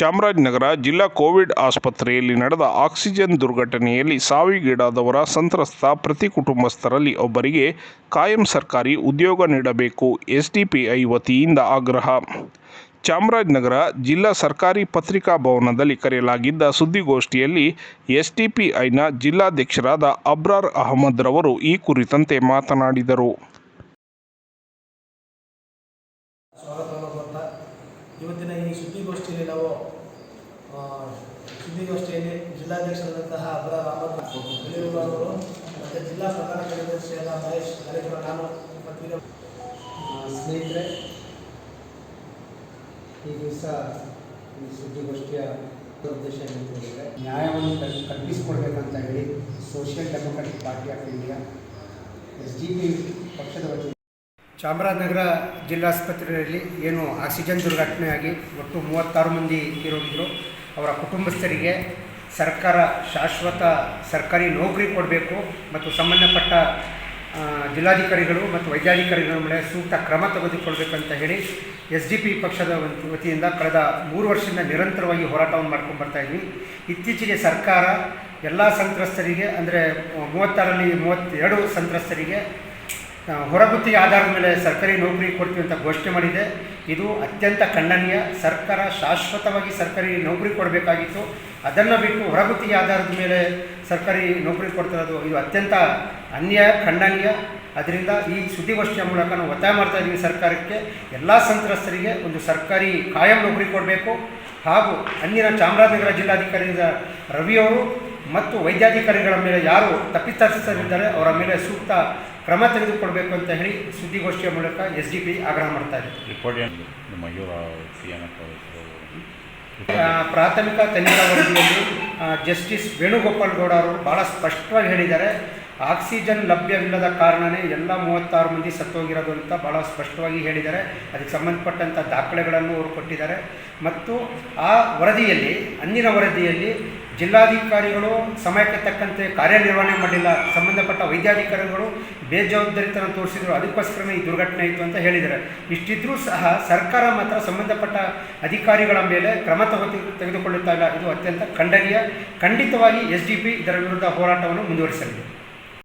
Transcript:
ಚಾಮರಾಜನಗರ ಜಿಲ್ಲಾ ಕೋವಿಡ್ ಆಸ್ಪತ್ರೆಯಲ್ಲಿ ನಡೆದ ಆಕ್ಸಿಜನ್ ದುರ್ಘಟನೆಯಲ್ಲಿ ಸಾವಿಗೀಡಾದವರ ಸಂತ್ರಸ್ತ ಪ್ರತಿ ಕುಟುಂಬಸ್ಥರಲ್ಲಿ ಒಬ್ಬರಿಗೆ ಕಾಯಂ ಸರ್ಕಾರಿ ಉದ್ಯೋಗ ನೀಡಬೇಕು, ಎಸ್ಡಿಪಿಐ ವತಿಯಿಂದ ಆಗ್ರಹ. ಚಾಮರಾಜನಗರ ಜಿಲ್ಲಾ ಸರ್ಕಾರಿ ಪತ್ರಿಕಾ ಭವನದಲ್ಲಿ ಕರೆಯಲಾಗಿದ್ದ ಸುದ್ದಿಗೋಷ್ಠಿಯಲ್ಲಿ ಎಸ್ಡಿಪಿಐನ ಜಿಲ್ಲಾಧ್ಯಕ್ಷರಾದ ಅಬ್ರಾರ್ ಅಹಮದ್ ರವರು ಈ ಕುರಿತಂತೆ ಮಾತನಾಡಿದರು. ಸುದ್ದಿಗೋಷ್ಠಿಯಲ್ಲಿ ನಾವು ಆ, ಸುದ್ದಿಗೋಷ್ಠಿಯಲ್ಲಿ ಜಿಲ್ಲಾಧ್ಯಕ್ಷರಾದಂತಹ ಅಬ್ರಾರ್ ಅಹಮದ್ ಬೆಳೆಯೂರು ಅವರು ಮತ್ತು ಜಿಲ್ಲಾ ಪ್ರಧಾನ ಕಾರ್ಯದರ್ಶಿಯಾದ ಮಹೇಶ್ ಕಾರ್ಯಕ್ರಮ ನಾನು ಪತ್ರಿಕೆ ಆ, ಸ್ನೇಹಿತರೆ ಈ ದಿವಸ ಈ ಸುದ್ದಿಗೋಷ್ಠಿಯ ಉದ್ದೇಶ ಏನಿದೆ ನ್ಯಾಯವನ್ನು ಕಲ್- ಕಲ್ಪಿಸಿಕೊಡ್ಬೇಕಂತ ಹೇಳಿ social democratic party of India S D P ಪಕ್ಷದ ವತಿಯಿಂದ ಚಾಮರಾಜನಗರ ಜಿಲ್ಲಾಸ್ಪತ್ರೆಯಲ್ಲಿ ಏನು ಆಕ್ಸಿಜನ್ ದುರ್ಘಟನೆಯಾಗಿ ಒಟ್ಟು ಮೂವತ್ತಾರು ಮಂದಿ ತೀರೋಗಿದ್ರು ಅವರ ಕುಟುಂಬಸ್ಥರಿಗೆ ಸರ್ಕಾರ ಶಾಶ್ವತ ಸರ್ಕಾರಿ ನೌಕರಿ ಕೊಡಬೇಕು ಮತ್ತು ಸಂಬಂಧಪಟ್ಟ ಜಿಲ್ಲಾಧಿಕಾರಿಗಳು ಮತ್ತು ವೈದ್ಯಾಧಿಕಾರಿಗಳ ಮೇಲೆ ಸೂಕ್ತ ಕ್ರಮ ತೆಗೆದುಕೊಳ್ಬೇಕಂತ ಹೇಳಿ ಎಸ್ ಡಿ ಪಿ ಪಕ್ಷದ ವತಿಯಿಂದ ಕಳೆದ ಮೂರು ವರ್ಷದಿಂದ ನಿರಂತರವಾಗಿ ಹೋರಾಟವನ್ನು ಮಾಡ್ಕೊಂಡು ಬರ್ತಾ ಇದ್ವಿ. ಇತ್ತೀಚೆಗೆ ಸರ್ಕಾರ ಎಲ್ಲ ಸಂತ್ರಸ್ತರಿಗೆ, ಅಂದರೆ, ಮೂವತ್ತಾರಲ್ಲಿ ಮೂವತ್ತೆರಡು ಸಂತ್ರಸ್ತರಿಗೆ ಹೊರಗುತ್ತಿಗೆ ಆಧಾರದ ಮೇಲೆ ಸರ್ಕಾರಿ ನೌಕರಿ ಕೊಡ್ತೀವಿ ಅಂತ ಘೋಷಣೆ ಮಾಡಿದೆ. ಇದು ಅತ್ಯಂತ ಖಂಡನೀಯ. ಸರ್ಕಾರ ಶಾಶ್ವತವಾಗಿ ಸರ್ಕಾರಿ ನೌಕರಿ ಕೊಡಬೇಕಾಗಿತ್ತು. ಅದನ್ನು ಬಿಟ್ಟು ಹೊರಗುತ್ತಿಗೆ ಆಧಾರದ ಮೇಲೆ ಸರ್ಕಾರಿ ನೌಕರಿ ಕೊಡ್ತಿರೋದು ಇದು ಅತ್ಯಂತ ಅನ್ಯಾಯ, ಖಂಡನೀಯ. ಅದರಿಂದ ಈ ಸುದ್ದಿಗೋಷ್ಠಿಯ ಮೂಲಕ ನಾವು ಒತ್ತಾಯ ಮಾಡ್ತಾ ಇದ್ದೀವಿ ಸರ್ಕಾರಕ್ಕೆ. ಎಲ್ಲ ಸಂತ್ರಸ್ತರಿಗೆ ಒಂದು ಸರ್ಕಾರಿ ಕಾಯಂ ನೌಕರಿ ಕೊಡಬೇಕು. ಹಾಗೂ ಅಂದಿನ ಚಾಮರಾಜನಗರ ಜಿಲ್ಲಾಧಿಕಾರಿಯಿಂದ ರವಿಯವರು ಮತ್ತು ವೈದ್ಯಾಧಿಕಾರಿಗಳ ಮೇಲೆ ಯಾರು ತಪ್ಪಿತಸ್ಥರಿದ್ದಾರೆ ಅವರ ಮೇಲೆ ಸೂಕ್ತ ಕ್ರಮ ತೆಗೆದುಕೊಳ್ಬೇಕು ಅಂತ ಹೇಳಿ ಸುದ್ದಿಗೋಷ್ಠಿಯ ಮೂಲಕ ಎಸ್ ಡಿ ಪಿ ಆಗ್ರಹ ಮಾಡ್ತಾ ಇದೆ. ಪ್ರಾಥಮಿಕ ತನಿಖಾ ವರದಿಯಲ್ಲಿ ಜಸ್ಟಿಸ್ ವೇಣುಗೋಪಾಲ್ ಗೌಡ ಅವರು ಭಾಳ ಸ್ಪಷ್ಟವಾಗಿ ಹೇಳಿದ್ದಾರೆ. ಆಕ್ಸಿಜನ್ ಲಭ್ಯವಿಲ್ಲದ ಕಾರಣನೇ ಎಲ್ಲ ಮೂವತ್ತಾರು ಮಂದಿ ಸತ್ತೋಗಿರೋದು ಅಂತ ಭಾಳ ಸ್ಪಷ್ಟವಾಗಿ ಹೇಳಿದ್ದಾರೆ. ಅದಕ್ಕೆ ಸಂಬಂಧಪಟ್ಟಂಥ ದಾಖಲೆಗಳನ್ನು ಅವರು ಕೊಟ್ಟಿದ್ದಾರೆ. ಮತ್ತು ಆ ವರದಿಯಲ್ಲಿ, ಅಂದಿನ ವರದಿಯಲ್ಲಿ ಜಿಲ್ಲಾಧಿಕಾರಿಗಳು ಸಮಯಕ್ಕೆ ತಕ್ಕಂತೆ ಕಾರ್ಯನಿರ್ವಹಣೆ ಮಾಡಿಲ್ಲ. ಸಂಬಂಧಪಟ್ಟ ವೈದ್ಯಾಧಿಕಾರಿಗಳು ಬೇಜವಾಬ್ದಾರಿತನ ತೋರಿಸಿದ್ರು. ಅದಕ್ಕೋಸ್ಕರನೇ ಈ ದುರ್ಘಟನೆ ಇತ್ತು ಅಂತ ಹೇಳಿದ್ದಾರೆ. ಇಷ್ಟಿದ್ರೂ ಸಹ ಸರ್ಕಾರ ಮಾತ್ರ ಸಂಬಂಧಪಟ್ಟ ಅಧಿಕಾರಿಗಳ ಮೇಲೆ ಕ್ರಮ ತಗೋ, ತೆಗೆದುಕೊಳ್ಳುತ್ತಾ ಇಲ್ಲ. ಇದು ಅತ್ಯಂತ ಖಂಡನೀಯ. ಖಂಡಿತವಾಗಿ ಎಸ್ ಇದರ ವಿರುದ್ಧ ಹೋರಾಟವನ್ನು ಮುಂದುವರಿಸಲಿದೆ.